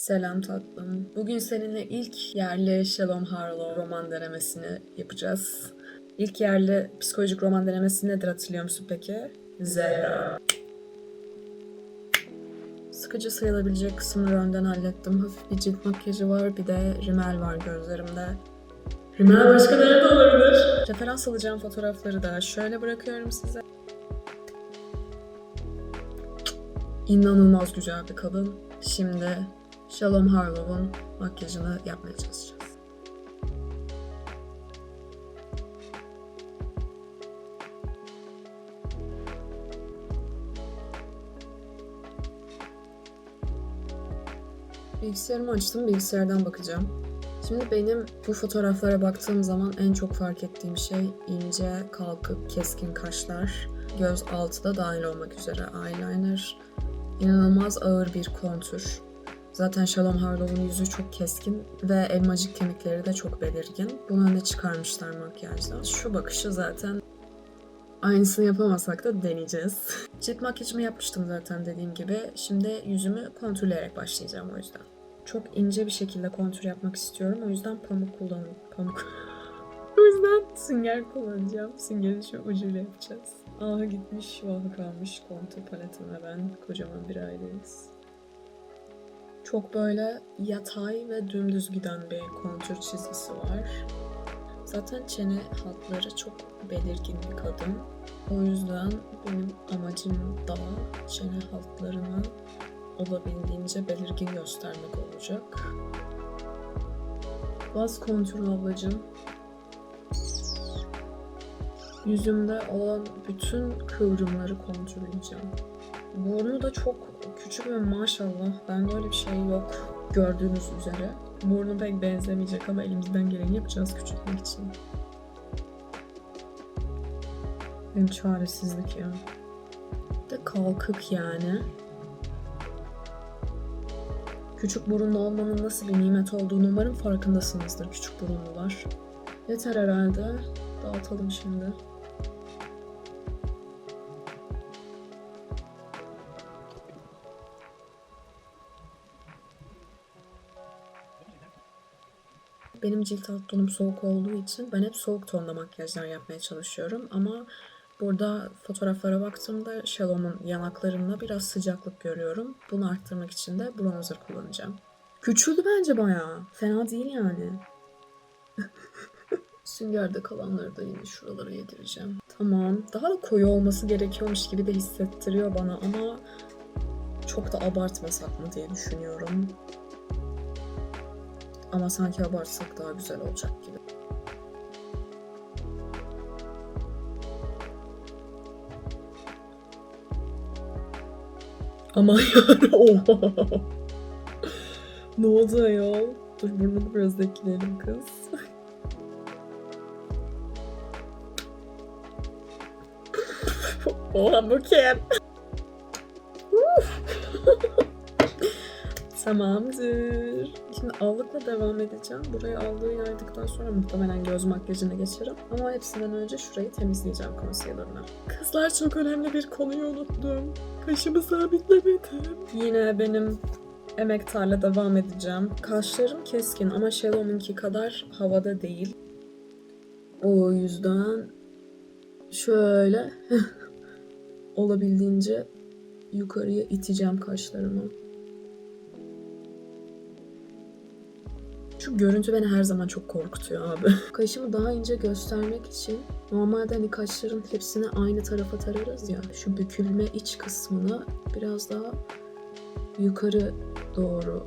Selam tatlım. Bugün seninle ilk yerli Shalom Harlow roman denemesini yapacağız. İlk yerli psikolojik roman denemesi nedir hatırlıyor musun peki? Zehra. Sıkıcı sayılabilecek kısımları önden hallettim. Hafif bir cilt makyajı var, bir de rimel var gözlerimde. Rimel başka nerede olabilir? Referans alacağım fotoğrafları da şöyle bırakıyorum size. İnanılmaz güzel bir kadın. Şimdi Shalom Harlow'un makyajını yapmaya çalışacağız. Bilgisayarımı açtım, bilgisayardan bakacağım. Şimdi benim bu fotoğraflara baktığım zaman en çok fark ettiğim şey ince, kalkık, keskin kaşlar. Göz altı da dahil olmak üzere eyeliner. İnanılmaz ağır bir kontür. Zaten Shalom Harlow'un yüzü çok keskin ve elmacık kemikleri de çok belirgin. Bunu öne çıkarmışlar makyajda. Şu bakışı zaten aynısını yapamasak da deneyeceğiz. Cilt makyajımı yapmıştım zaten dediğim gibi. Şimdi yüzümü kontürleyerek başlayacağım o yüzden. Çok ince bir şekilde kontür yapmak istiyorum. O yüzden pamuk kullanıyorum. Pamuk. o yüzden sünger kullanacağım. Süngeri şu ucuyla yapacağız. Ahı gitmiş, vahı kalmış kontür paletim ve ben kocaman bir aileyiz. Çok böyle yatay ve dümdüz giden bir kontür çizgisi var. Zaten çene hatları çok belirgin bir kadın. O yüzden benim amacım da çene hatlarını olabildiğince belirgin göstermek olacak. Baz kontür ablacım. Yüzümde olan bütün kıvrımları kontürleyeceğim. Burnu da çok küçük ve maşallah bende öyle bir şey yok gördüğünüz üzere. Burnu pek benzemeyecek ama elimizden geleni yapacağız küçültmek için. Benim çaresizlik ya. De kalkık yani. Küçük burunlu olmanın nasıl bir nimet olduğunu umarım farkındasınızdır küçük burunlular. Yeter herhalde. Dağıtalım şimdi. Benim cilt alt tonum soğuk olduğu için ben hep soğuk tonda makyajlar yapmaya çalışıyorum ama burada fotoğraflara baktığımda Shalom'un yanaklarında biraz sıcaklık görüyorum. Bunu arttırmak için de bronzer kullanacağım. Küçüldü bence bayağı. Fena değil yani. Süngerde kalanları da yine şuralara yedireceğim. Tamam. Daha da koyu olması gerekiyormuş gibi de hissettiriyor bana ama çok da abartmasak mı diye düşünüyorum. Ama sanki abartsak daha güzel olacak gibi. Ama yani oha. ne oldu ayol? Dur burnunu biraz ekleyelim kız. oha bu kim? Tamamdır. Şimdi allıkla devam edeceğim. Burayı aldığı yaydıktan sonra muhtemelen göz makyajına geçerim. Ama hepsinden önce şurayı temizleyeceğim concealer'la. Kızlar çok önemli bir konuyu unuttum. Kaşımı sabitlemedim. Yine benim emektarla devam edeceğim. Kaşlarım keskin ama Shallow'unki kadar havada değil. O yüzden şöyle olabildiğince yukarıya iteceğim kaşlarımı. Şu görüntü beni her zaman çok korkutuyor abi. Kaşımı daha ince göstermek için normalde hani kaşların hepsini aynı tarafa tararız ya. Şu bükülme iç kısmını biraz daha yukarı doğru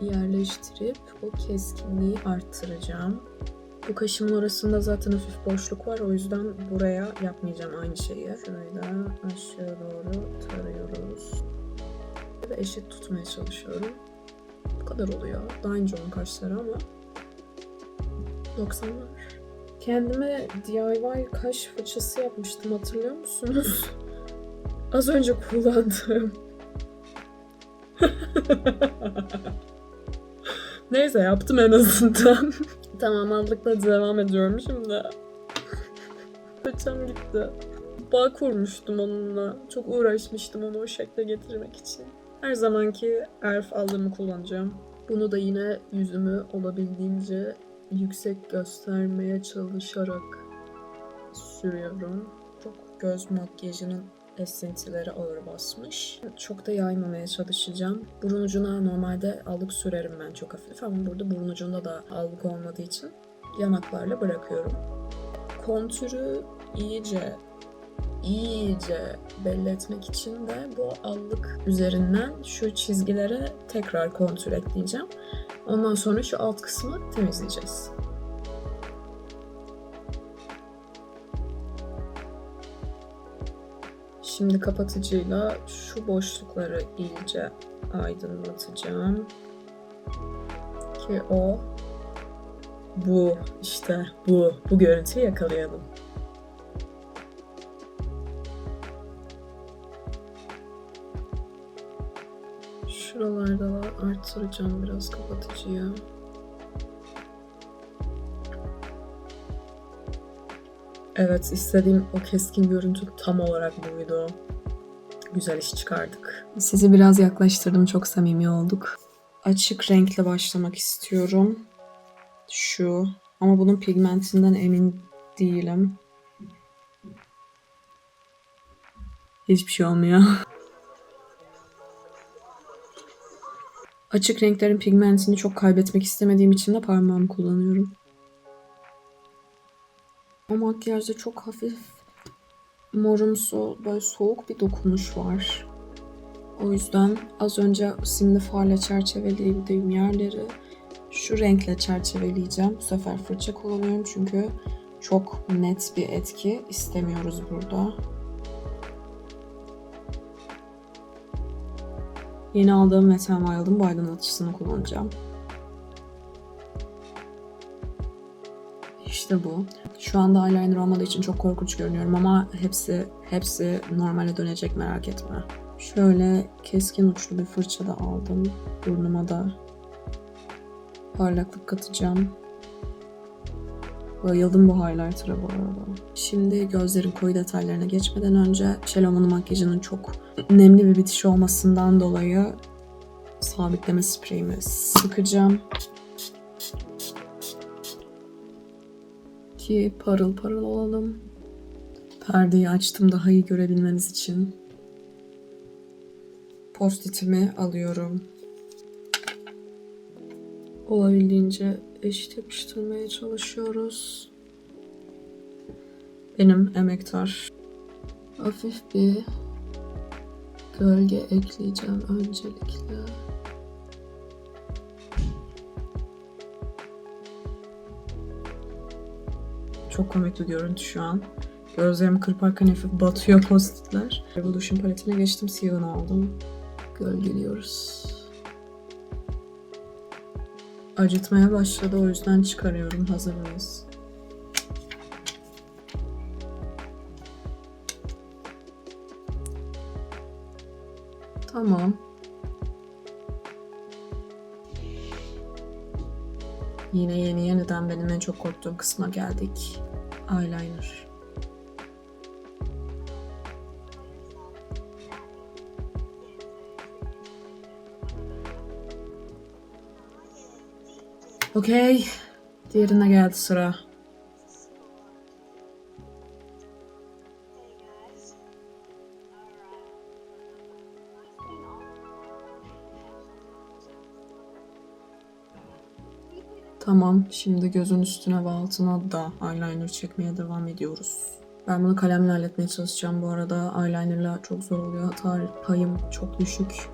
yerleştirip o keskinliği arttıracağım. Bu kaşımın orasında zaten hafif boşluk var. O yüzden buraya yapmayacağım aynı şeyi. Da aşağı doğru tarıyoruz. Ve eşit tutmaya çalışıyorum. Kadar oluyor. Daha ince onun kaşları ama 90'lar. Kendime DIY kaş fırçası yapmıştım hatırlıyor musunuz? Az önce kullandığım. Neyse yaptım en azından. tamam aldıkla devam ediyorum şimdi. Fırçam gitti. Bağ kurmuştum onunla. Çok uğraşmıştım onu o şekle getirmek için. Her zamanki elf aldığımı kullanacağım. Bunu da yine yüzümü olabildiğince yüksek göstermeye çalışarak sürüyorum. Çok göz makyajının esintileri ağır basmış. Çok da yaymamaya çalışacağım. Burun ucuna normalde allık sürerim ben çok hafif ama burada burun ucunda da allık olmadığı için yanaklarla bırakıyorum. Kontürü iyice iyice belli etmek için de bu allık üzerinden şu çizgilere tekrar kontür ekleyeceğim. Ondan sonra şu alt kısmı temizleyeceğiz. Şimdi kapatıcıyla şu boşlukları iyice aydınlatacağım. Ki o bu işte bu bu görüntüyü yakalayalım. Şuralarda da arttıracağım biraz kapatıcıyı. Evet istediğim o keskin görüntü tam olarak buydu. Güzel iş çıkardık. Sizi biraz yaklaştırdım. Çok samimi olduk. Açık renkle başlamak istiyorum. Şu. Ama bunun pigmentinden emin değilim. Hiçbir şey olmuyor. Açık renklerin pigmentini çok kaybetmek istemediğim için de parmağımı kullanıyorum. O makyajda çok hafif morumsu, böyle soğuk bir dokunuş var. O yüzden az önce simli farla çerçevelediğim yerleri şu renkle çerçeveleyeceğim. Bu sefer fırça kullanıyorum çünkü çok net bir etki istemiyoruz burada. Yeni aldığım n Wild'ın bu aydınlatıcısını kullanacağım. İşte bu. Şu anda eyeliner olmadığı için çok korkunç görünüyorum ama hepsi hepsi normale dönecek merak etme. Şöyle keskin uçlu bir fırça da aldım. Burnuma da parlaklık katacağım. Bayıldım bu highlighter'a bu arada. Şimdi gözlerin koyu detaylarına geçmeden önce Shalom'un makyajının çok nemli bir bitiş olmasından dolayı sabitleme spreyimi sıkacağım. Ki parıl parıl olalım. Perdeyi açtım daha iyi görebilmeniz için. Post-itimi alıyorum. Olabildiğince eşit yapıştırmaya çalışıyoruz. Benim emektar. Hafif bir gölge ekleyeceğim öncelikle. Çok komik bir görüntü şu an. Gözlerim kırparken hafif batıyor postitler. Revolution paletine geçtim. Siyahını aldım. Gölgeliyoruz. Acıtmaya başladı o yüzden çıkarıyorum. Hazır mıyız? Tamam. Yine yeni yeniden benim en çok korktuğum kısma geldik. Eyeliner. Okey. Diğerine geldi sıra. Tamam, şimdi gözün üstüne ve altına da eyeliner çekmeye devam ediyoruz. Ben bunu kalemle halletmeye çalışacağım bu arada. Eyelinerla çok zor oluyor. Hata payım çok düşük.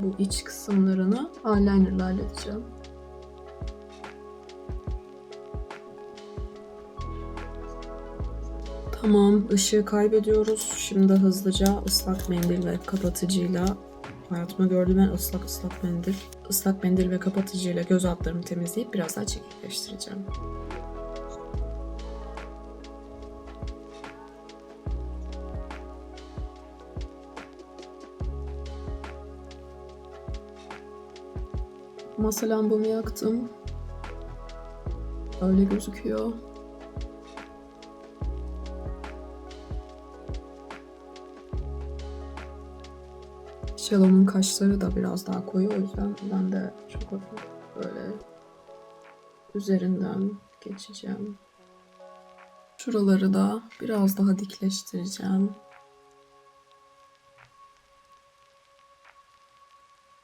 Bu iç kısımlarını eyelinerla halledeceğim. Tamam, ışığı kaybediyoruz. Şimdi hızlıca ıslak mendil ve kapatıcıyla Hayatımda gördüğüm en ıslak ıslak mendil. Islak mendil ve kapatıcıyla göz altlarımı temizleyip biraz daha çekikleştireceğim. Masa lambamı yaktım. Öyle gözüküyor. Shallow'un kaşları da biraz daha koyu o yüzden ben de çok hafif böyle üzerinden geçeceğim. Şuraları da biraz daha dikleştireceğim.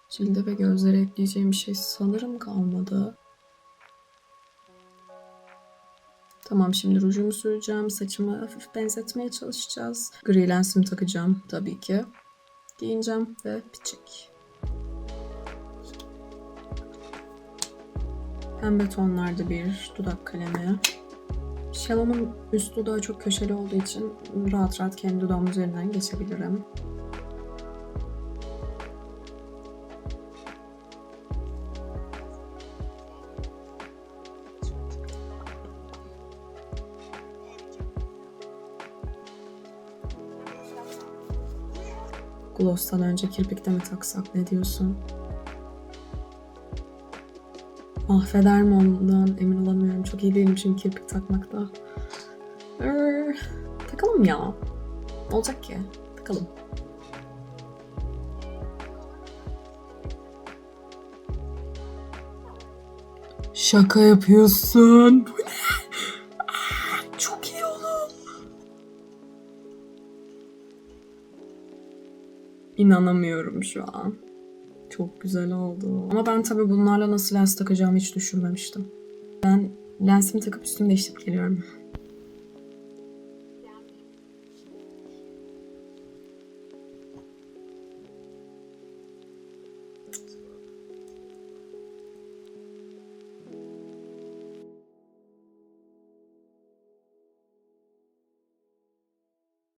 Cilde ve gözlere ekleyeceğim bir şey sanırım kalmadı. Tamam şimdi rujumu süreceğim. Saçımı hafif benzetmeye çalışacağız. Gri lensimi takacağım tabii ki. Giyineceğim ve bitecek. Pembe tonlarda bir dudak kalemi. Shallow'un üst dudağı çok köşeli olduğu için rahat rahat kendi dudağımın üzerinden geçebilirim. Gloss'tan önce kirpikte mi taksak ne diyorsun? Mahveder mi ondan emin olamıyorum. Çok iyi değilim çünkü kirpik takmakta. Ee, takalım ya. Olacak ki? Takalım. Şaka yapıyorsun. İnanamıyorum şu an. Çok güzel oldu. Ama ben tabii bunlarla nasıl lens takacağımı hiç düşünmemiştim. Ben lensimi takıp üstümü değiştirip geliyorum.